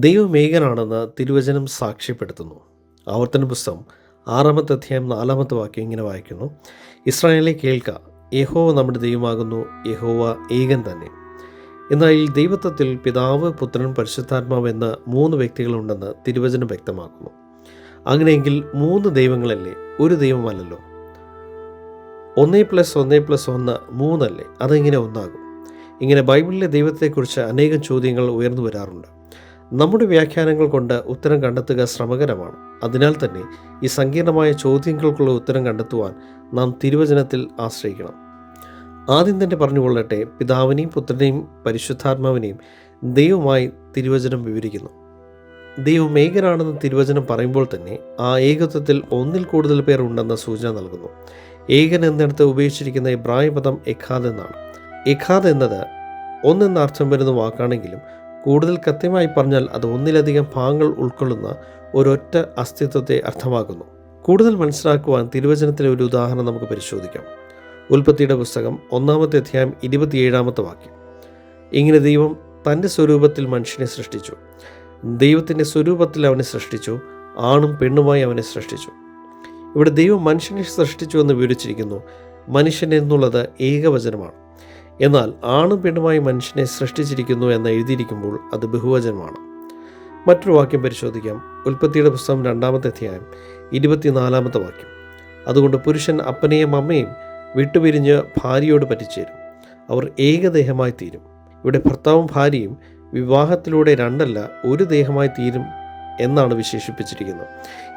ദൈവമേകനാണെന്ന് തിരുവചനം സാക്ഷ്യപ്പെടുത്തുന്നു. ആവർത്തന പുസ്തകം ആറാമത്തെ അധ്യായം നാലാമത്തെ വാക്യം ഇങ്ങനെ വായിക്കുന്നു. ഇസ്രായേലെ കേൾക്ക യഹോവ നമ്മുടെ ദൈവമാകുന്നു യഹോവ ഏകൻ തന്നെ. എന്നാൽ ഈ ദൈവത്വത്തിൽ പിതാവ് പുത്രൻ പരിശുദ്ധാത്മാവ് എന്ന മൂന്ന് വ്യക്തികളുണ്ടെന്ന് തിരുവചനം വ്യക്തമാക്കുന്നു. അങ്ങനെയെങ്കിൽ മൂന്ന് ദൈവങ്ങളല്ലേ? ഒരു ദൈവമല്ലല്ലോ. ഒന്നേ പ്ലസ് ഒന്നേ പ്ലസ് ഒന്ന് മൂന്നല്ലേ? അതെങ്ങനെ ഒന്നാകും? ഇങ്ങനെ ബൈബിളിലെ ദൈവത്തെക്കുറിച്ച് അനേകം ചോദ്യങ്ങൾ ഉയർന്നു വരാറുണ്ട്. നമ്മുടെ വ്യാഖ്യാനങ്ങൾ കൊണ്ട് ഉത്തരം കണ്ടെത്തുക ശ്രമകരമാണ്. അതിനാൽ തന്നെ ഈ സങ്കീർണമായ ചോദ്യങ്ങൾക്കുള്ള ഉത്തരം കണ്ടെത്തുവാൻ നാം തിരുവചനത്തിൽ ആശ്രയിക്കണം. ആദ്യം തന്നെ പറഞ്ഞുകൊള്ളട്ടെ പിതാവിനെയും പുത്രനെയും പരിശുദ്ധാത്മാവിനെയും ദൈവമായി തിരുവചനം വിവരിക്കുന്നു. ദൈവം ഏകനാണെന്ന് തിരുവചനം പറയുമ്പോൾ തന്നെ ആ ഏകത്വത്തിൽ ഒന്നിൽ കൂടുതൽ പേർ ഉണ്ടെന്ന സൂചന നൽകുന്നു. ഏകൻ എന്നിടത്ത് ഉപയോഗിച്ചിരിക്കുന്ന ഇബ്രാഹിം പദം എഖാദ് എന്നാണ്. എഖാദ് എന്നത് ഒന്നെന്ന അർത്ഥം വരുന്ന വാക്കാണെങ്കിലും കൂടുതൽ കൃത്യമായി പറഞ്ഞാൽ അത് ഒന്നിലധികം ഭാഗങ്ങൾ ഉൾക്കൊള്ളുന്ന ഒരൊറ്റ അസ്തിത്വത്തെ അർത്ഥമാക്കുന്നു. കൂടുതൽ മനസ്സിലാക്കുവാൻ തിരുവചനത്തിലെ ഒരു ഉദാഹരണം നമുക്ക് പരിശോധിക്കാം. ഉൽപ്പത്തിയുടെ പുസ്തകം ഒന്നാമത്തെ അധ്യായം ഇരുപത്തിയേഴാമത്തെ വാക്യം. ഇങ്ങനെ ദൈവം തന്റെ സ്വരൂപത്തിൽ മനുഷ്യനെ സൃഷ്ടിച്ചു. ദൈവത്തിന്റെ സ്വരൂപത്തിൽ അവനെ സൃഷ്ടിച്ചു. ആണും പെണ്ണുമായി അവനെ സൃഷ്ടിച്ചു. ഇവിടെ ദൈവം മനുഷ്യനെ സൃഷ്ടിച്ചു എന്ന് വിവരിച്ചിരിക്കുന്നു. മനുഷ്യൻ എന്നുള്ളത് ഏകവചനമാണ്. എന്നാൽ ആണും പെണ്ണുമായി മനുഷ്യനെ സൃഷ്ടിച്ചിരിക്കുന്നു എന്ന് എഴുതിയിരിക്കുമ്പോൾ അത് ബഹുവചനമാണ്. മറ്റൊരു വാക്യം പരിശോധിക്കാം. ഉൽപ്പത്തിയുടെ പുസ്തകം രണ്ടാമത്തെ അധ്യായം ഇരുപത്തിനാലാമത്തെ വാക്യം. അതുകൊണ്ട് പുരുഷൻ അപ്പനെയും അമ്മയും വിട്ടുപിരിഞ്ഞ് ഭാര്യയോട് പറ്റിച്ചേരും. അവർ ഏകദേഹമായി തീരും. ഇവിടെ ഭർത്താവും ഭാര്യയും വിവാഹത്തിലൂടെ രണ്ടല്ല ഒരു ദേഹമായി തീരും എന്നാണ് വിശേഷിപ്പിച്ചിരിക്കുന്നത്.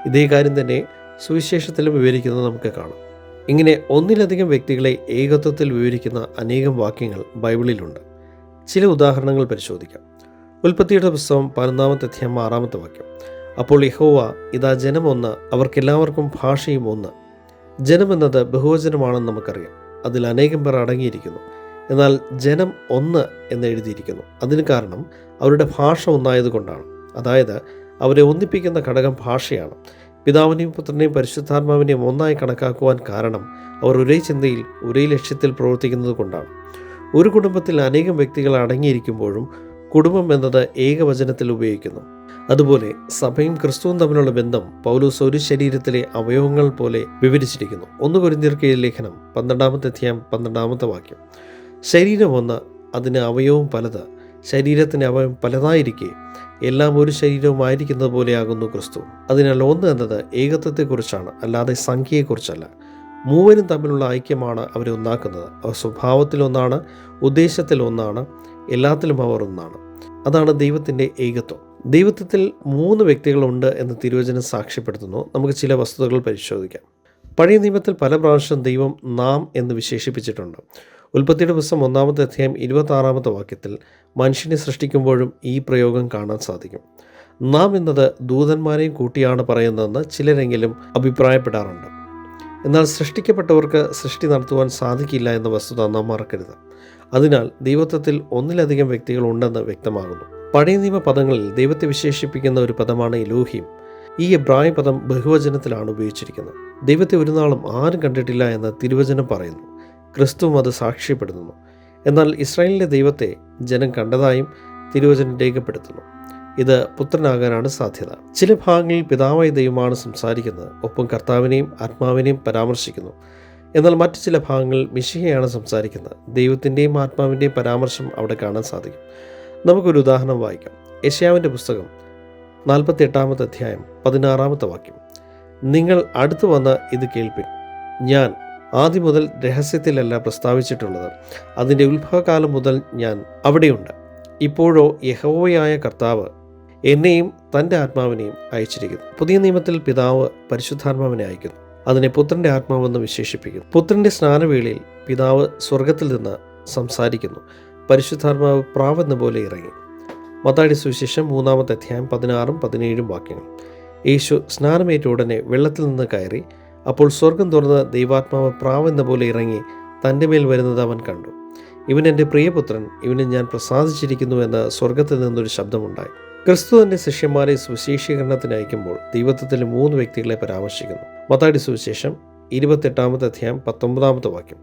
ഇതേ കാര്യം തന്നെ സുവിശേഷത്തിലും വിവരിക്കുന്നത് നമുക്ക് കാണാം. ഇങ്ങനെ ഒന്നിലധികം വ്യക്തികളെ ഏകത്വത്തിൽ വിവരിക്കുന്ന അനേകം വാക്യങ്ങൾ ബൈബിളിലുണ്ട്. ചില ഉദാഹരണങ്ങൾ പരിശോധിക്കാം. ഉൽപ്പത്തിയുടെ പുസ്തകം പതിനൊന്നാമത്തെ അധ്യായം ആറാമത്തെ വാക്യം. അപ്പോൾ യഹോവ ഇതാ ജനം ഒന്ന് അവർക്കെല്ലാവർക്കും ഭാഷയും ഒന്ന്. ജനമെന്നത് ബഹുവചനമാണെന്ന് നമുക്കറിയാം. അതിൽ അനേകം പേർ അടങ്ങിയിരിക്കുന്നു. എന്നാൽ ജനം ഒന്ന് എന്ന് എഴുതിയിരിക്കുന്നു. അതിന് കാരണം അവരുടെ ഭാഷ ഒന്നായതുകൊണ്ടാണ്. അതായത് അവരെ ഒന്നിപ്പിക്കുന്ന ഘടകം ഭാഷയാണ്. പിതാവിനെയും പുത്രനെയും പരിശുദ്ധാത്മാവിനെയും ഒന്നായി കണക്കാക്കുവാൻ കാരണം അവർ ഒരേ ചിന്തയിൽ ഒരേ ലക്ഷ്യത്തിൽ പ്രവർത്തിക്കുന്നത് കൊണ്ടാണ്. ഒരു കുടുംബത്തിൽ അനേകം വ്യക്തികൾ അടങ്ങിയിരിക്കുമ്പോഴും കുടുംബം എന്നത് ഏകവചനത്തിൽ ഉപയോഗിക്കുന്നു. അതുപോലെ സഭയും ക്രിസ്തുവും തമ്മിലുള്ള ബന്ധം പൗലൂസ് ഒരു ശരീരത്തിലെ അവയവങ്ങൾ പോലെ വിവരിച്ചിരിക്കുന്നു. ഒന്ന് കുരിന്തിയർക്ക് ലേഖനം പന്ത്രണ്ടാമത്തെ അധ്യായം പന്ത്രണ്ടാമത്തെ വാക്യം. ശരീരം ഒന്ന് അതിന് അവയവം പലത്. ശരീരത്തിന് അവയവം പലതായിരിക്കെ. എല്ലാം ഒരു ശരീരവുമായിരിക്കുന്നത് പോലെയാകുന്നു ക്രിസ്തു. അതിനാൽ ഒന്ന് എന്നത് ഏകത്വത്തെക്കുറിച്ചാണ് അല്ലാതെ സംഖ്യയെക്കുറിച്ചല്ല. മൂവരും തമ്മിലുള്ള ഐക്യമാണ് അവരെ ഒന്നാക്കുന്നത്. അവർ സ്വഭാവത്തിൽ ഒന്നാണ് ഉദ്ദേശത്തിൽ ഒന്നാണ് എല്ലാത്തിലും അവർ ഒന്നാണ്. അതാണ് ദൈവത്തിന്റെ ഏകത്വം. ദൈവത്വത്തിൽ മൂന്ന് വ്യക്തികളുണ്ട് എന്ന് തിരുവചനം സാക്ഷ്യപ്പെടുത്തുന്നു. നമുക്ക് ചില വസ്തുതകൾ പരിശോധിക്കാം. പഴയ നിയമത്തിൽ പല പ്രാവശ്യം ദൈവം നാം എന്ന് വിശേഷിപ്പിച്ചിട്ടുണ്ട്. ഉൽപ്പത്തിയുടെ പുസ്തകം ഒന്നാമത്തെ അധ്യായം ഇരുപത്താറാമത്തെ വാക്യത്തിൽ മനുഷ്യനെ സൃഷ്ടിക്കുമ്പോഴും ഈ പ്രയോഗം കാണാൻ സാധിക്കും. നാം എന്നത് ദൂതന്മാരെയും കൂട്ടിയാണ് പറയുന്നതെന്ന് ചിലരെങ്കിലും അഭിപ്രായപ്പെടാറുണ്ട്. എന്നാൽ സൃഷ്ടിക്കപ്പെട്ടവർക്ക് സൃഷ്ടി നടത്തുവാൻ സാധിക്കില്ല എന്ന വസ്തുത നാം മറക്കരുത്. അതിനാൽ ദൈവത്വത്തിൽ ഒന്നിലധികം വ്യക്തികൾ ഉണ്ടെന്ന് വ്യക്തമാകുന്നു. പഴയ നിയമ പദങ്ങളിൽ ദൈവത്തെ വിശേഷിപ്പിക്കുന്ന ഒരു പദമാണ് ഇലോഹിം ഈ എബ്രായ പദം ബഹുവചനത്തിലാണ് ഉപയോഗിച്ചിരിക്കുന്നത്. ദൈവത്തെ ഒരു നാളും ആരും കണ്ടിട്ടില്ല എന്ന് തിരുവചനം പറയുന്നു. ക്രിസ്തുവും അത് സാക്ഷ്യപ്പെടുത്തുന്നു. എന്നാൽ ഇസ്രായേലിന്റെ ദൈവത്തെ ജനം കണ്ടതായും തിരുവചനം രേഖപ്പെടുത്തുന്നു. ഇത് പുത്രനാകാനാണ് സാധ്യത. ചില ഭാഗങ്ങളിൽ പിതാവായ ദൈവമാണ് സംസാരിക്കുന്നത്. ഒപ്പം കർത്താവിനെയും ആത്മാവിനെയും പരാമർശിക്കുന്നു. എന്നാൽ മറ്റു ചില ഭാഗങ്ങളിൽ മിശിഹയാണ് സംസാരിക്കുന്നത്. ദൈവത്തിന്റെയും ആത്മാവിന്റെയും പരാമർശം അവിടെ കാണാൻ സാധിക്കും. നമുക്കൊരു ഉദാഹരണം വായിക്കാം. യശയാവിന്റെ പുസ്തകം നാൽപ്പത്തി എട്ടാമത്തെ അധ്യായം പതിനാറാമത്തെ വാക്യം. നിങ്ങൾ അടുത്തു വന്ന് ഇത് കേൾപ്പിൻ. ഞാൻ ആദ്യം മുതൽ രഹസ്യത്തിലല്ല പ്രസ്താവിച്ചിട്ടുള്ളത്. അതിന്റെ ഉത്ഭവകാലം മുതൽ ഞാൻ അവിടെയുണ്ട്. ഇപ്പോഴോ യഹോവയായ കർത്താവ് എന്നെയും തന്റെ ആത്മാവിനെയും അയച്ചിരിക്കുന്നു. പുതിയ നിയമത്തിൽ പിതാവ് പരിശുദ്ധാത്മാവിനെ അയക്കുന്നു. അതിനെ പുത്രന്റെ ആത്മാവെന്ന് വിശേഷിപ്പിക്കുന്നു. പുത്രന്റെ സ്നാനവേളയിൽ പിതാവ് സ്വർഗത്തിൽ നിന്ന് സംസാരിക്കുന്നു. പരിശുദ്ധാത്മാവ് പ്രാവെന്ന പോലെ ഇറങ്ങി. മത്താടി സുവിശേഷം മൂന്നാമത്തെ അധ്യായം പതിനാറും പതിനേഴും വാക്യങ്ങൾ. യേശു സ്നാനമേറ്റ ഉടനെ വെള്ളത്തിൽ നിന്ന് കയറി അപ്പോൾ സ്വർഗം തുറന്ന് ദൈവാത്മാവ് പ്രാവെന്ന പോലെ ഇറങ്ങി തന്റെ മേൽ വരുന്നത് അവൻ കണ്ടു. ഇവൻ എന്റെ പ്രിയപുത്രൻ ഇവനെ ഞാൻ പ്രസാദിച്ചിരിക്കുന്നു എന്ന് സ്വർഗത്തിൽ നിന്നൊരു ശബ്ദമുണ്ടായി. ക്രിസ്തു തന്നെ ശിഷ്യന്മാരെ സുവിശേഷീകരണത്തിന് അയക്കുമ്പോൾ ദൈവത്വത്തിലെ മൂന്ന് വ്യക്തികളെ പരാമർശിക്കുന്നു. മത്താടി സുവിശേഷം ഇരുപത്തെട്ടാമത്തെ അധ്യായം പത്തൊമ്പതാമത്തെ വാക്യം.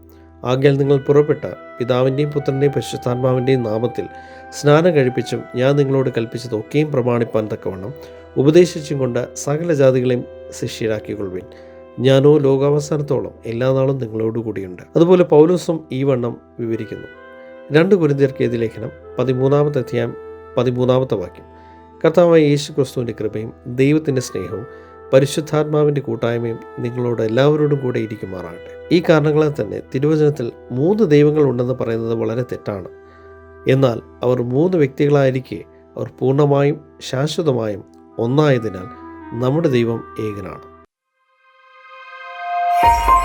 ആകയാൽ നിങ്ങൾ പുറപ്പെട്ട പിതാവിന്റെയും പുത്രന്റെയും പരിശുദ്ധാത്മാവിന്റെയും നാമത്തിൽ സ്നാനം കഴിപ്പിച്ചും ഞാൻ നിങ്ങളോട് കൽപ്പിച്ചതൊക്കെയും പ്രമാണിപ്പാൻ തക്കവണ്ണം ഉപദേശിച്ചും കൊണ്ട് സകല ജാതികളെയും ശിഷ്യരാക്കിക്കൊള്ളുവിൻ. ഞാനോ ലോകാവസാനത്തോളം എല്ലാ നാളും നിങ്ങളോടുകൂടിയുണ്ട് അതുപോലെ പൗലോസും ഈ വണ്ണം വിവരിക്കുന്നു. രണ്ട് കുരിന്തിയർക്ക് ഏത് ലേഖനം പതിമൂന്നാമത്തെ അധ്യായം പതിമൂന്നാമത്തെ വാക്യം. കർത്താവായ യേശു ക്രിസ്തുവിന്റെ കൃപയും ദൈവത്തിന്റെ സ്നേഹവും പരിശുദ്ധാത്മാവിന്റെ കൂട്ടായ്മയും നിങ്ങളോട് എല്ലാവരോടും കൂടെ ഇരിക്കുമാറാകട്ടെ. ഈ കാരണങ്ങളാൽ തന്നെ തിരുവചനത്തിൽ മൂന്ന് ദൈവങ്ങൾ ഉണ്ടെന്ന് പറയുന്നത് വളരെ തെറ്റാണ്. എന്നാൽ അവർ മൂന്ന് വ്യക്തികളായിരിക്കെ അവർ പൂർണമായും ശാശ്വതമായും ഒന്നായതിനാൽ നമ്മുടെ ദൈവം ഏകനാണ്. Thank you.